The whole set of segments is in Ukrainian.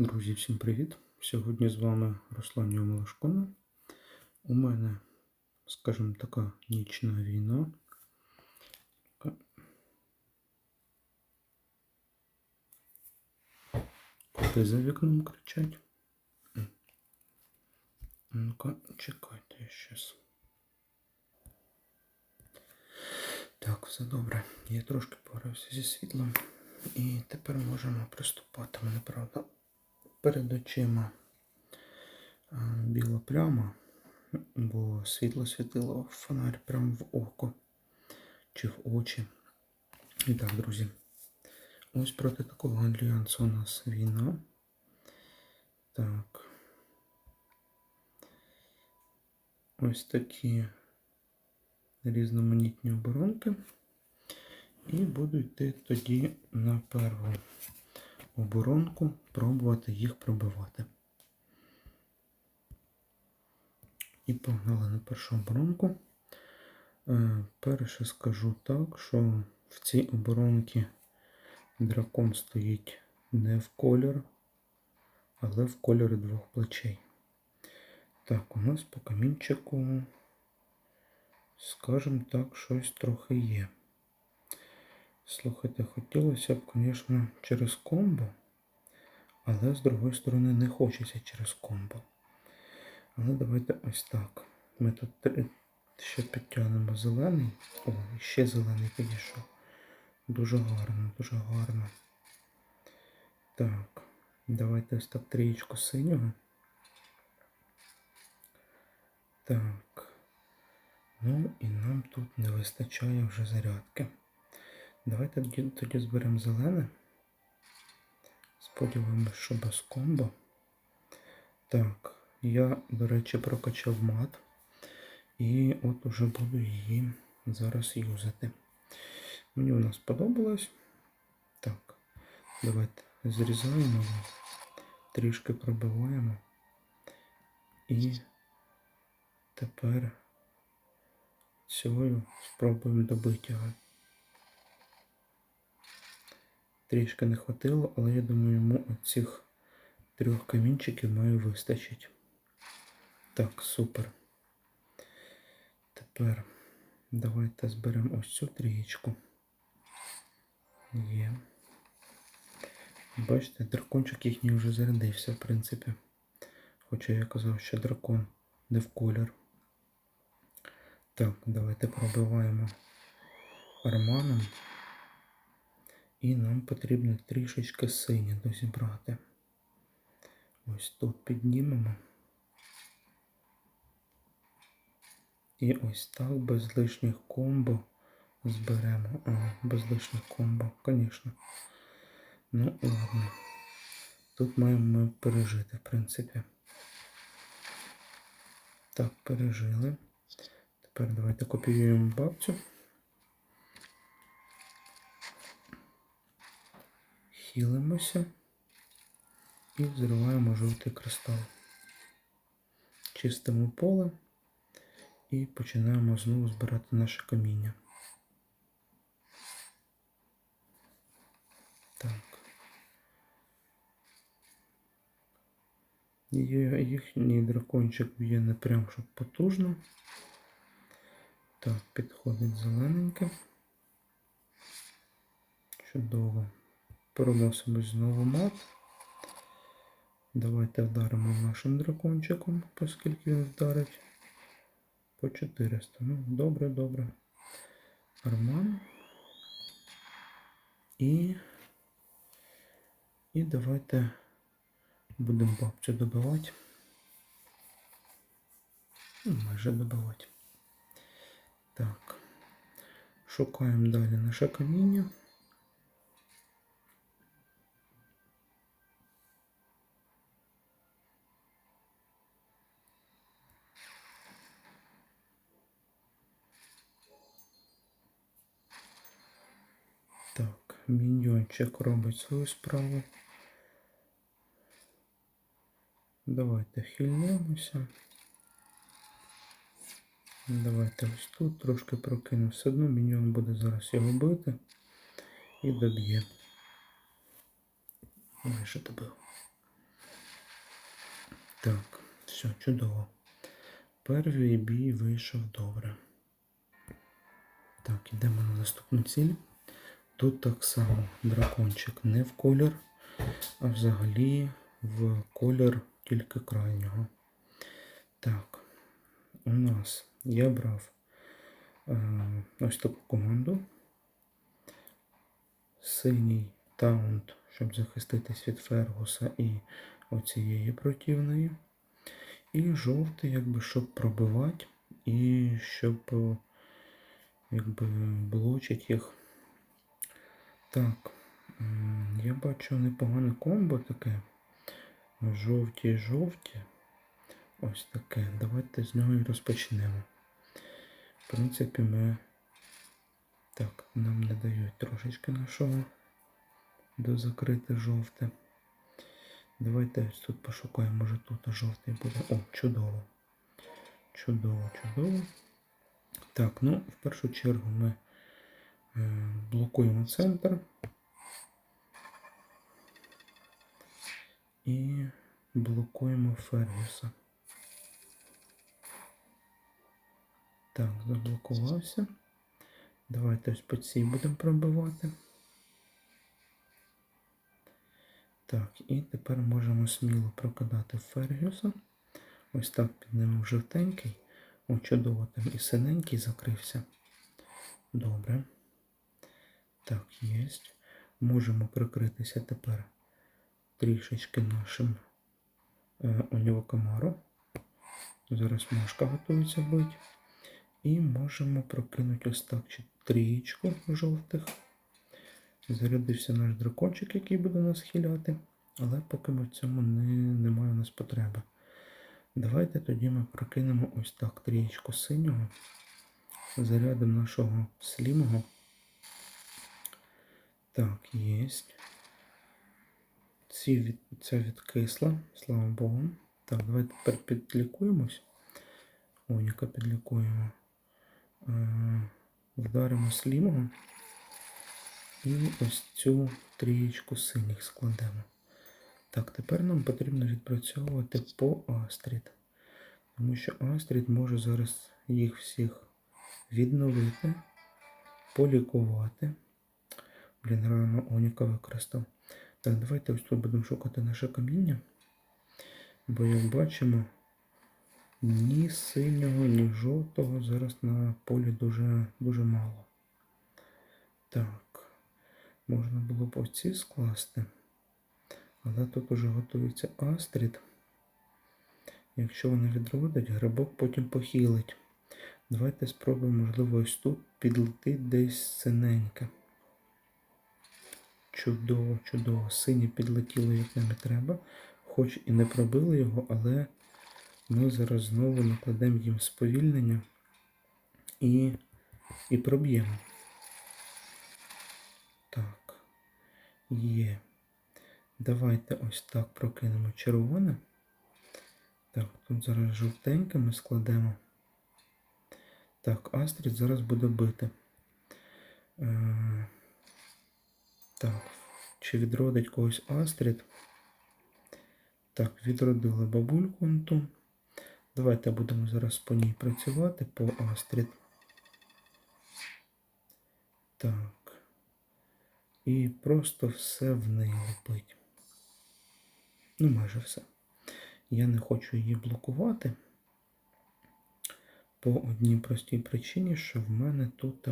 Друзі, всім привіт! Сьогодні з вами Руслан Йомалашкона. У мене, скажімо, така нічна війна. Коти за вікном кричать. Ну-ка, чекайте я щас. Так, все добре. Я трошки погрався зі світлом. І тепер можемо приступати. Мене, правда, перед очима біла пляма, бо світло світило в фонарь прямо в око чи в очі. І так, друзі. Ось проти такого альянсу у нас війна. Так. Ось такі різноманітні оборонки. І буду йти тоді на перву оборонку, пробувати їх пробивати. І погнали на першу оборонку. Е, Перше скажу так, що в цій оборонці дракон стоїть не в колір, але в кольорі двох плечей. Так, у нас по камінчику, скажімо так, щось трохи є. Слухайте, хотілося б, звісно, через комбо, але з другої сторони не хочеться через комбо. Але давайте ось так. Ми тут ще підтягнемо зелений. О, ще зелений підійшов. Дуже гарно, дуже гарно. Так, давайте ось так трієчку синього. Так. Ну і нам тут не вистачає вже зарядки. Давайте тоді, зберемо зелене. Сподіваємось, що без комбо. Так, я, до речі, прокачав мат. І от уже буду її зараз юзати. Мені вона сподобалась. Так, давайте зрізаємо, її, трішки пробиваємо. І тепер цього спробуємо добити його. Трішки не хватило, але я думаю, йому оцих трьох камінчиків має вистачити. Так, супер. Тепер давайте зберемо ось цю трієчку. Є. Бачите, дракончик їхній вже зарядився, в принципі. Хоча я казав, що дракон не в колір. Так, давайте пробиваємо арманом. І нам потрібно трішечки сині дозібрати. Ось тут піднімемо. І ось так без лишніх комбо зберемо. А, без лишніх комбо, звісно. Ну, ладно. Тут маємо ми пережити, в принципі. Так, пережили. Тепер давайте копіюємо бабцю. Хілимося і зриваємо жовтий кристал. Чистимо поле і починаємо знову збирати наше каміння. Так. Їхній дракончик б'є не прям щоб потужно. Так, підходить зелененьке. Чудово. Переносимо знову мат. Давайте вдаримо нашим дракончиком, оскільки він вдарить по 400. Ну, добре, добре. Арман. І. І давайте будемо бабцю добивати. Ну, майже добивати. Так. Шукаємо далі наше каміння. Міньйончик робить свою справу. Давайте хильнемося. Давайте ось тут трошки прокину. Все одно міньйон буде зараз його бити і доб'є. Майже добив. Так, все, чудово. Перший бій вийшов добре. Так, ідемо на наступну ціль. Тут так само дракончик не в колір, а взагалі в колір тільки крайнього. Так, у нас я брав е, ось таку команду. Синій таунт, щоб захиститись від Фергуса і оцієї противної. І жовтий, якби, щоб пробивати і щоб якби блочить їх. Так, я бачу непогане комбо таке. Жовті, жовті. Ось таке. Давайте з нього і розпочнемо. В принципі, ми. Так, нам не дають трошечки нашого дозакрити жовте. Давайте ось тут пошукаємо, може тут жовтий буде. О, чудово. Чудово, чудово. Так, ну, в першу чергу ми блокуємо центр. І блокуємо Фергюса. Так, заблокувався. Давайте ось по цій будемо пробивати. Так, і тепер можемо сміло прокидати Фергюса. Ось так піднімемо жовтенький. О, чудово, там і синенький закрився. Добре. Так, є. Можемо прикритися тепер трішечки нашим е, онівокомару. Зараз мошка готується бити. І можемо прокинути ось так чи трієчку жовтих. Зарядився наш дракончик, який буде нас хиляти. Але поки ми в цьому не, немає у нас потреби. Давайте тоді ми прокинемо ось так трієчку синього. Зарядимо нашого слімого. Так, є. Ці від, ця відкисла, слава Богу. Так, давайте тепер підлікуємось. Оніка підлікуємо. Е, Вдаримо слімого. І ось цю трієчку синіх складемо. Так, тепер нам потрібно відпрацьовувати по Астрід. Тому що Астрід може зараз їх всіх відновити, полікувати. Блін, рано Оніка використав. Так, давайте ось тут будемо шукати наше каміння. Бо, як бачимо, ні синього, ні жовтого зараз на полі дуже, дуже мало. Так, можна було б оці скласти. Але тут уже готується Астрід. Якщо вона відродить, грибок потім похилить. Давайте спробуємо, можливо, ось тут підлетить десь синеньке. Чудово, чудово. Синє підлетіло, як нам і треба. Хоч і не пробили його, але ми зараз знову накладемо їм сповільнення і, і проб'ємо. Так, є. Давайте ось так прокинемо червоне. Так, тут зараз жовтеньке ми складемо. Так, Астрід зараз буде бити. Так, чи відродить когось Астрід? Так, відродили бабульку ту. Давайте будемо зараз по ній працювати по Астрід. Так. І просто все в неї лупить. Ну, майже все. Я не хочу її блокувати. По одній простій причині, що в мене тут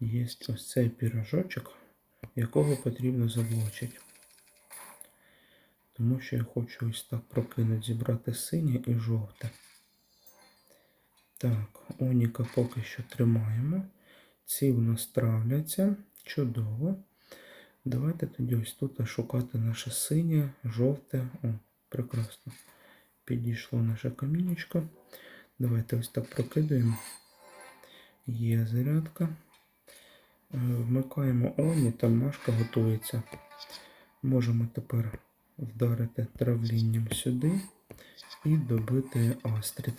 є ось цей пірожочок, якого потрібно заблочити. Тому що я хочу ось так прокинути, зібрати синє і жовте. Так, Оніка поки що тримаємо. Ці в нас травляться. Чудово. Давайте тоді ось тут шукати наше синє, жовте. О, прекрасно. Підійшло наше камінечко. Давайте ось так прокидаємо. Є зарядка. Вмикаємо Оні, там машка готується. Можемо тепер вдарити травлінням сюди і добити Астрід.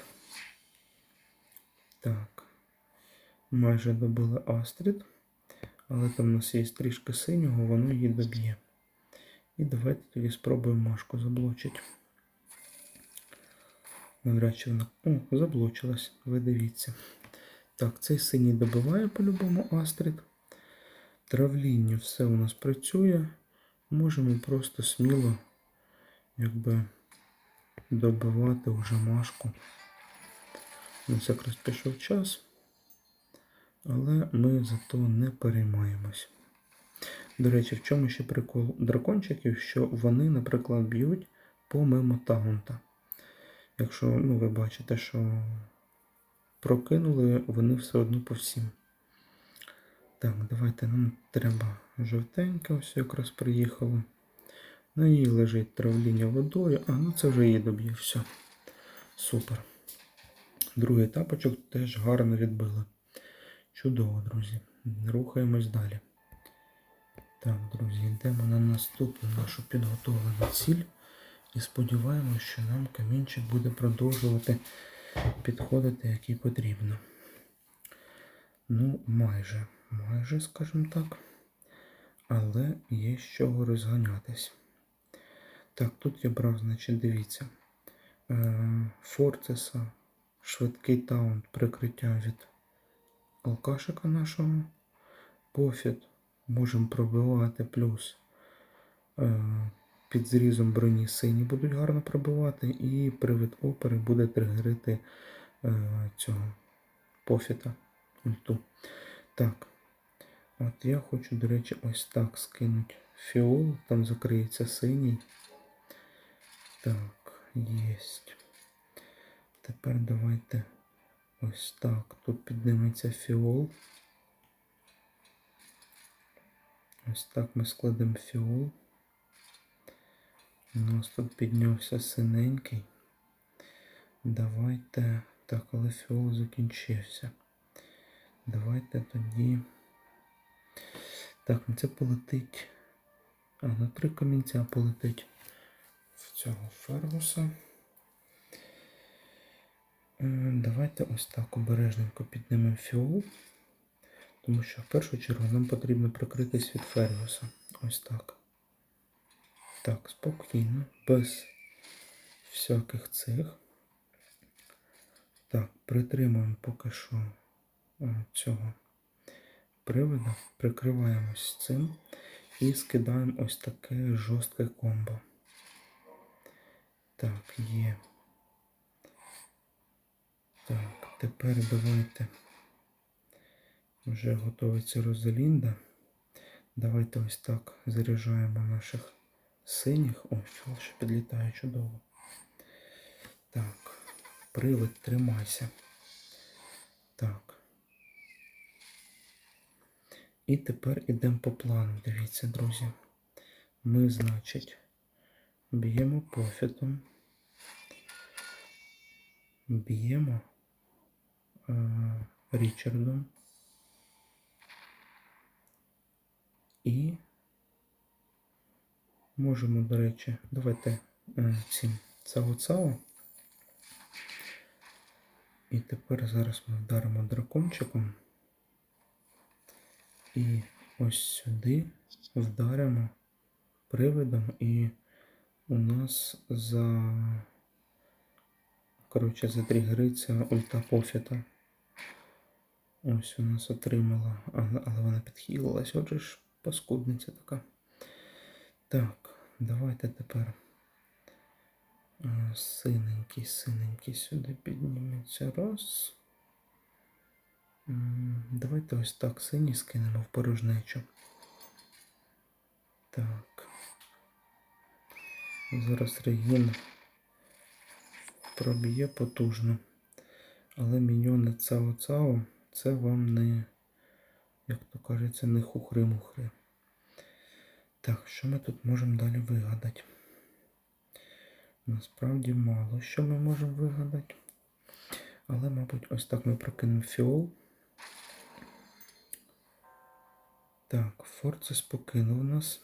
Так. Майже добили Астрід. Але там у нас є трішки синього, воно її доб'є. І давайте тоді спробуємо машку заблочити. Навряд чи вона. О, заблочилась, ви дивіться. Так, цей синій добиває по-любому Астрид. Травління все у нас працює. Можемо просто сміло якби добивати вже машку. Нас якраз пішов час, але ми зато не переймаємось. До речі, в чому ще прикол дракончиків, що вони, наприклад, б'ють помимо таунта. Якщо ну, ви бачите, що прокинули, вони все одно по всім. Так, давайте нам треба жовтеньке, ось якраз приїхало. На ній лежить травління водою. А, ну це вже її доб'є. Все. Супер. Другий тапочок теж гарно відбили. Чудово, друзі. Рухаємось далі. Так, друзі, йдемо на наступну нашу підготовлену ціль. І сподіваємося, що нам камінчик буде продовжувати підходити, як і потрібно. Ну, майже, майже, скажімо так. Але є з чого розганятись. Так, тут я брав, значить, дивіться. Е, Форцеса, швидкий таунт, прикриття від алкашика нашого. Пофіт можемо пробивати плюс. Е, під зрізом броні сині будуть гарно пробивати, і привид опери буде тригерити е, цього пофіта ульту. Так. От я хочу, до речі, ось так скинути фіол, там закриється синій. Так, єсть. Тепер давайте ось так. Тут підніметься фіол. Ось так ми складемо фіол. У нас тут піднявся синенький. Давайте. Так, але фіол закінчився. Давайте тоді. Так, ну це полетить. А, на три камінця полетить в цього фергуса. Е, Давайте ось так обережненько піднімемо фіол. Тому що в першу чергу нам потрібно прикритись від фергуса. Ось так. Так, спокійно, без всяких цих. Так, притримуємо поки що е, цього привода, прикриваємось цим і скидаємо ось таке жорстке комбо. Так, є. Так, тепер давайте вже готується Розалінда. Давайте ось так заряджаємо наших синіх. О, ще підлітає чудово. Так, привид, тримайся. Так. І тепер ідемо по плану. Дивіться, друзі. Ми, значить, б'ємо пофітом. Б'ємо е, Річардом. І можемо, до речі, давайте е, цим цао-цао. І тепер зараз ми вдаримо дракончиком. І ось сюди вдаримо привидом і у нас за коротше затригериться ульта пофіта. Ось у нас отримала, але, але вона підхилилась, отже ж паскудниця така. Так, давайте тепер е, синенький, синенький сюди підніметься. Раз. Давайте ось так синій скинемо в порожнечу. Так. Зараз регін проб'є потужно. Але міньйони цао-цао це вам не, як то кажеться, не хухри-мухри. Так, що ми тут можемо далі вигадати? Насправді мало що ми можемо вигадати. Але, мабуть, ось так ми прокинемо фіол. Так, Форцес покинув нас.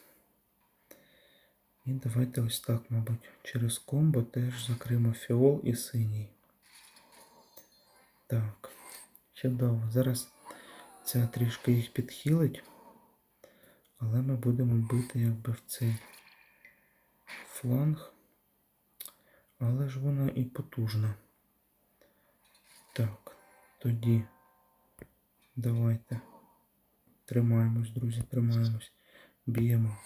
І давайте ось так, мабуть, через комбо теж закриємо фіол і синій. Так, чудово. Зараз ця трішки їх підхилить. Але ми будемо бити якби в цей фланг. Але ж вона і потужна. Так, тоді давайте. Тримаємось, друзі, тримаємось. Б'ємо.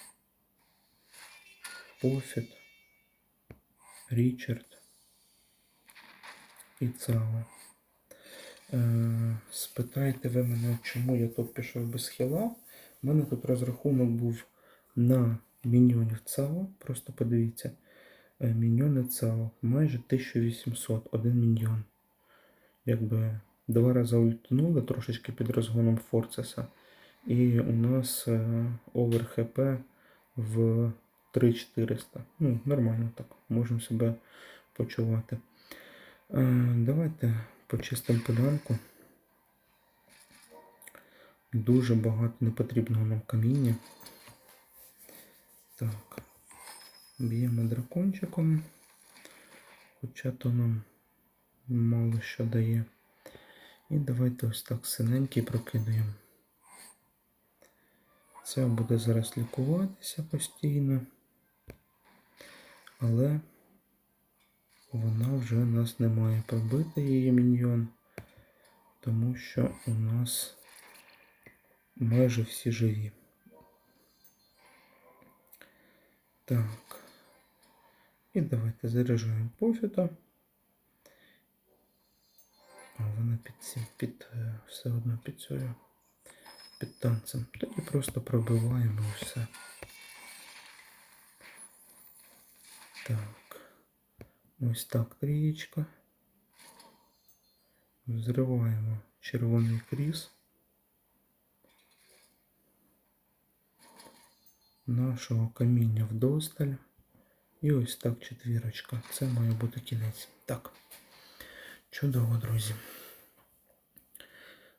Пофіт, Річард і Цава. Е, спитайте ви мене, чому я тут пішов без хіла. У мене тут розрахунок був на міньйонів ЦАО. Просто подивіться. Е, Міньйони ЦАО майже 1800, один міньйон. Якби два рази ультанули трошечки під розгоном Форцеса. І у нас е, овер ХП в 3400. Ну, нормально так. Можемо себе почувати. Е, Давайте почистимо полянку. Дуже багато непотрібного нам каміння. Так. Б'ємо дракончиком. Хоча то нам мало що дає. І давайте ось так синенький прокидаємо. Це буде зараз лікуватися постійно. Але вона вже у нас не має пробити її міньйон, тому що у нас майже всі живі. Так. І давайте заряджаємо пофіта. А вона під під е, все одно під цією, під танцем. Тоді просто пробиваємо все. Так. Ось так трієчка. Взриваємо червоний кріс. Нашого каміння вдосталь. І ось так четвірочка. Це має бути кінець. Так. Чудово, друзі.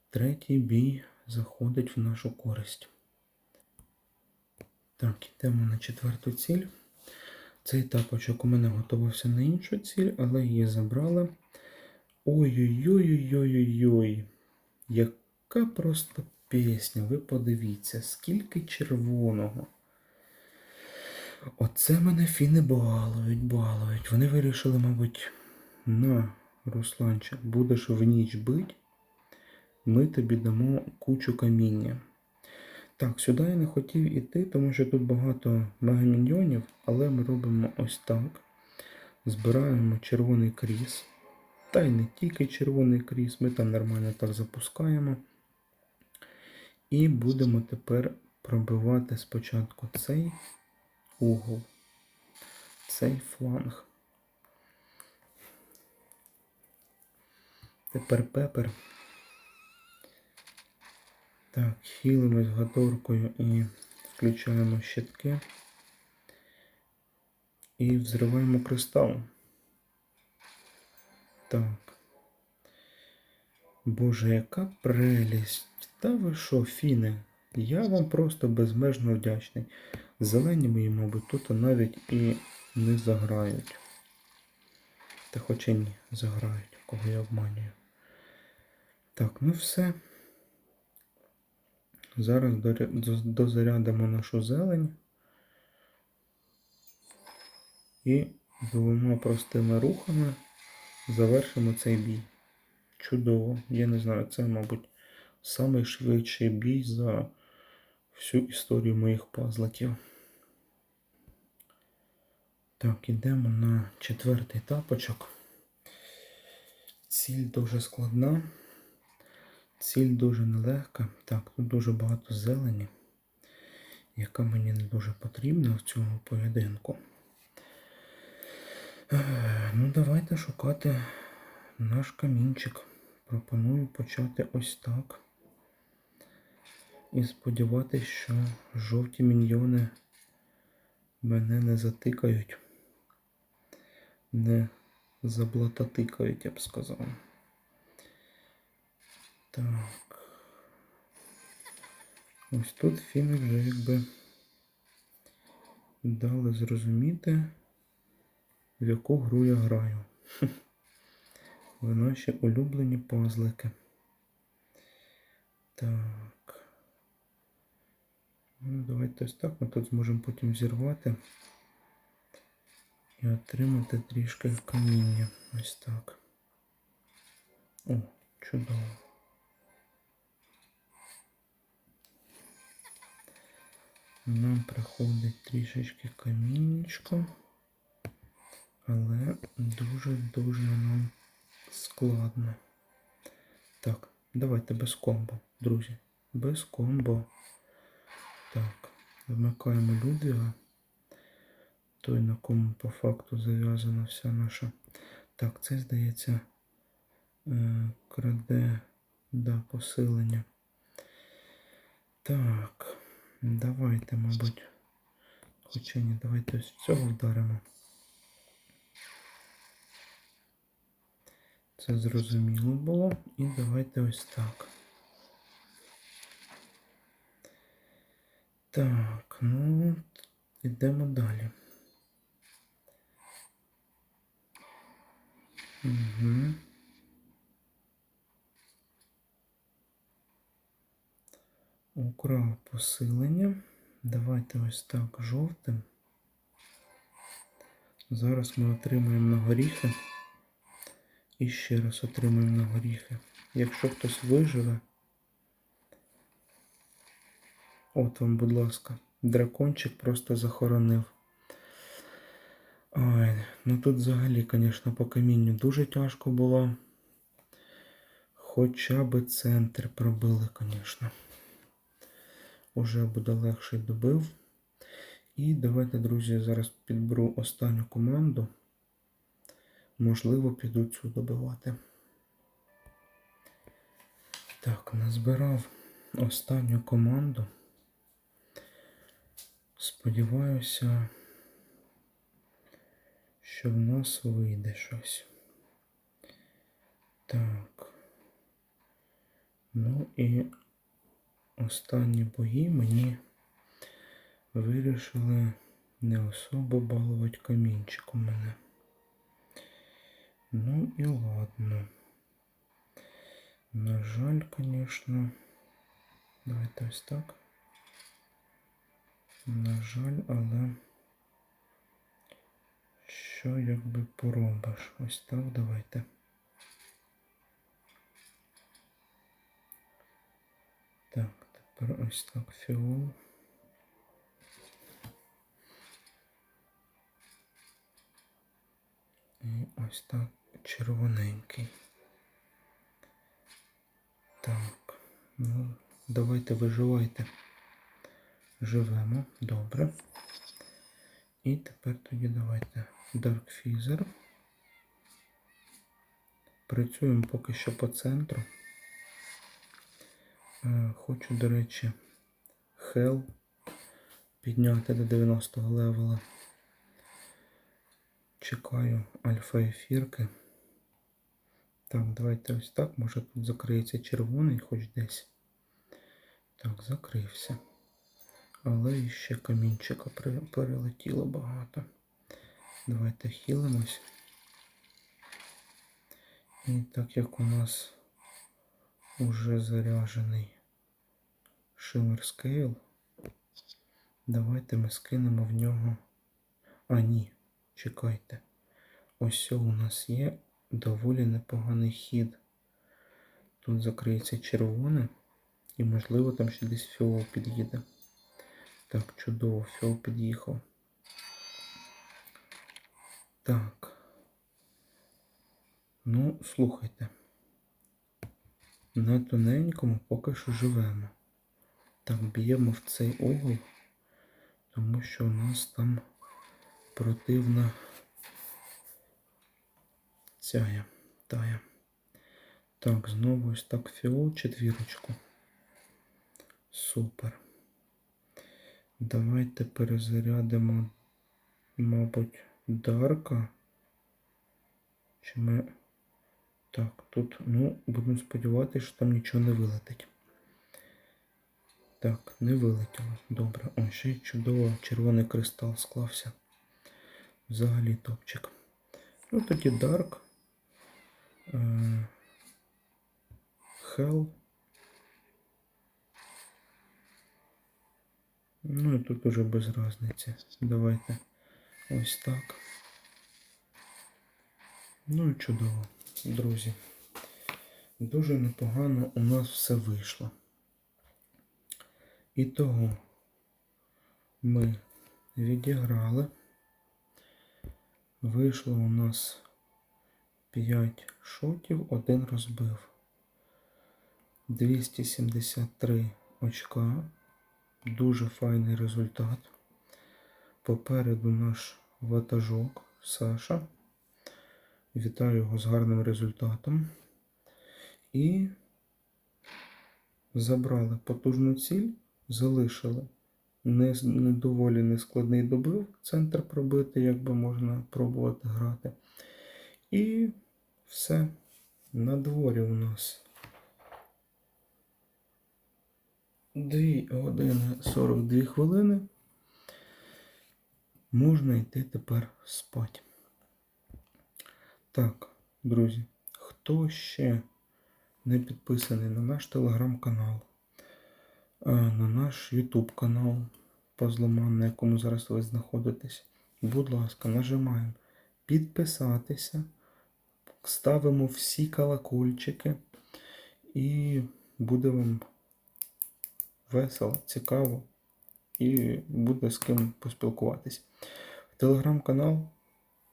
Третій бій заходить в нашу користь. Так, йдемо на четверту ціль. Цей тапочок у мене готувався на іншу ціль, але її забрали. Ой-ой-ой-ой-ой-ой. Яка просто пісня, ви подивіться, скільки червоного. Оце мене фіни балують, балують. Вони вирішили, мабуть, на, Русланчик, будеш в ніч бить, ми тобі дамо кучу каміння. Так, сюди я не хотів іти, тому що тут багато мегаміньйонів, але ми робимо ось так. Збираємо червоний кріс. Та й не тільки червоний кріс, ми там нормально так запускаємо. І будемо тепер пробивати спочатку цей угол, цей фланг. Тепер пепер. Так, хілимось гаторкою і включаємо щитки. І взриваємо кристал. Так. Боже, яка прелість. Та ви що, фіни? Я вам просто безмежно вдячний. Зелені мої, мабуть, тут навіть і не заграють. Та хоча ні, заграють, кого я обманюю. Так, ну все. Зараз дозарядимо нашу зелень. І двома простими рухами завершимо цей бій. Чудово. Я не знаю, це, мабуть, найшвидший бій за всю історію моїх пазликів. Так, ідемо на четвертий тапочок. Ціль дуже складна. Ціль дуже нелегка. Так, тут дуже багато зелені, яка мені не дуже потрібна в цьому поєдинку. Е, Ну, давайте шукати наш камінчик. Пропоную почати ось так. І сподіватися, що жовті міньйони мене не затикають. Не заблататикають, я б сказав. Так. Ось тут фіни вже якби дали зрозуміти, в яку гру я граю. В наші улюблені пазлики. Так. Ну, давайте ось так ми тут зможемо потім зірвати і отримати трішки каміння. Ось так. О, чудово. Нам приходить трішечки камінечко, але дуже-дуже нам складно. Так, давайте без комбо, друзі. Без комбо. Так, вмикаємо Людвіга. Той, на кому по факту зав'язана вся наша. Так, це здається е, краде да, посилення. Так, давайте, мабуть. Хоча ні, давайте ось цього вдаримо. Це зрозуміло було. І давайте ось так. Так, ну, йдемо далі. Угу. Украв посилення. Давайте ось так жовтим. Зараз ми отримаємо на горіхи. І ще раз отримаємо на горіхи. Якщо хтось виживе. От вам, будь ласка, дракончик просто захоронив. Ой, ну тут взагалі, звісно, по камінню дуже тяжко було. Хоча би центр пробили, звісно. Уже буде легше добив. І давайте, друзі, зараз підберу останню команду. Можливо, піду цю добивати. Так, назбирав останню команду. Сподіваюся, що в нас вийде щось. Так. Ну і останні бої мені вирішили не особо балувати камінчиком мене. Ну і ладно. На жаль, звісно. Давайте ось так. На жаль, але що якби поробиш? Ось так давайте. Так, ось так фіол. І ось так червоненький. Так, ну, давайте виживайте. Живемо, добре. І тепер тоді давайте Dark Feather. Працюємо поки що по центру. Е, Хочу, до речі, Hell підняти до 90 го левела. Чекаю альфа ефірки. Так, давайте ось так. Може тут закриється червоний хоч десь. Так, закрився. Але іще камінчика перелетіло багато. Давайте хілимось. І так як у нас уже заряжений Shimmer Scale, давайте ми скинемо в нього. А, ні, чекайте. Ось у нас є доволі непоганий хід. Тут закриється червоне. І можливо там ще десь фіол під'їде. Так, чудово, фіол під'їхав. Так. Ну, слухайте. На тоненькому поки що живемо. Так, б'ємо в цей угол, тому що у нас там противна цяя тая. Так, знову ось так фіол четвірочку. Супер. Давайте перезарядимо, мабуть, Дарка. Чи ми. Так, тут, ну, будемо сподіватися, що там нічого не вилетить. Так, не вилетіло. Добре. О, ще чудово червоний кристал склався. Взагалі топчик. Ну тоді Дарк. Е, Hell. Ну і тут уже без різниці. Давайте ось так. Ну і чудово, друзі. дуже непогано у нас все вийшло. І того ми відіграли. Вийшло у нас 5 шотів, один розбив. 273 очка. Дуже файний результат. Попереду наш ватажок Саша. Вітаю його з гарним результатом. І забрали потужну ціль, залишили не, не доволі нескладний добив, центр пробити, якби можна пробувати грати. І все. На дворі у нас 2 години 42 хвилини. Можна йти тепер спати. Так, друзі, хто ще не підписаний на наш телеграм-канал, на наш YouTube канал Пазломан, на якому зараз ви знаходитесь, будь ласка, нажимаємо підписатися, ставимо всі колокольчики і буде вам весело, цікаво і буде з ким поспілкуватись. Телеграм-канал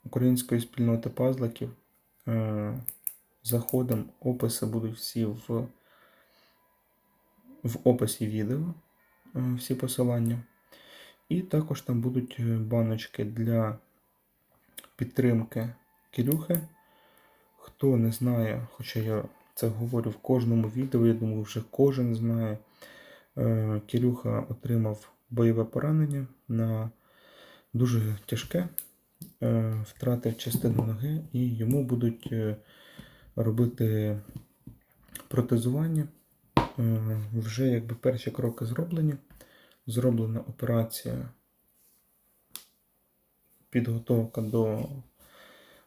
української спільноти пазликів. Е, Заходимо, описи будуть всі в, в описі відео, е, всі посилання. І також там будуть е, баночки для підтримки Кирюхи. Хто не знає, хоча я це говорю в кожному відео, я думаю, вже кожен знає. Кирюха отримав бойове поранення на дуже тяжке, втратив частину ноги і йому будуть е, робити протезування. Е, Вже якби перші кроки зроблені. Зроблена операція, підготовка до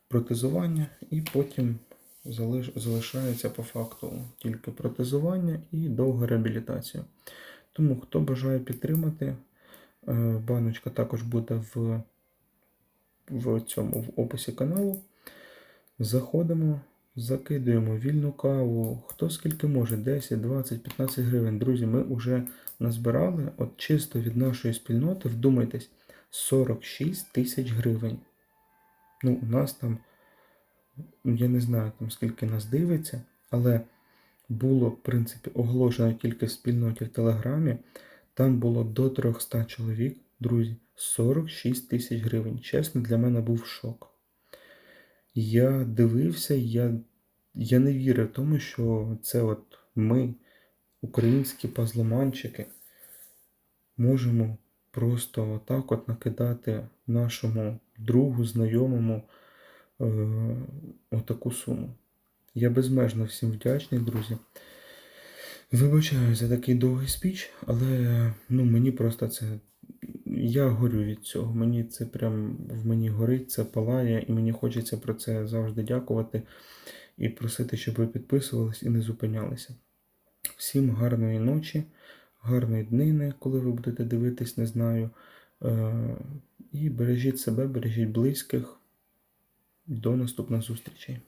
протезування, і потім залиш- залишається по факту тільки протезування і довга реабілітація. Тому, хто бажає підтримати, е, баночка також буде в, в цьому в описі каналу. Заходимо, закидуємо вільну каву, хто скільки може, 10, 20, 15 гривень. Друзі, ми вже назбирали от чисто від нашої спільноти, вдумайтесь, 46 тисяч гривень. Ну, у нас там, я не знаю там скільки нас дивиться, але було, в принципі, оголошено тільки в спільноті в Телеграмі. Там було до 300 чоловік, друзі, 46 тисяч гривень. Чесно, для мене був шок. Я дивився, я, я не вірив тому, що це от ми, українські пазломанчики, можемо просто отак от накидати нашому другу, знайомому е, отаку суму. Я безмежно всім вдячний, друзі. Вибачаю за такий довгий спіч, але ну, мені просто це. Я горю від цього. Мені це прям в мені горить, це палає, і мені хочеться про це завжди дякувати і просити, щоб ви підписувались і не зупинялися. Всім гарної ночі, гарної днини, коли ви будете дивитись, не знаю. Е, І бережіть себе, бережіть близьких. До наступних зустрічей.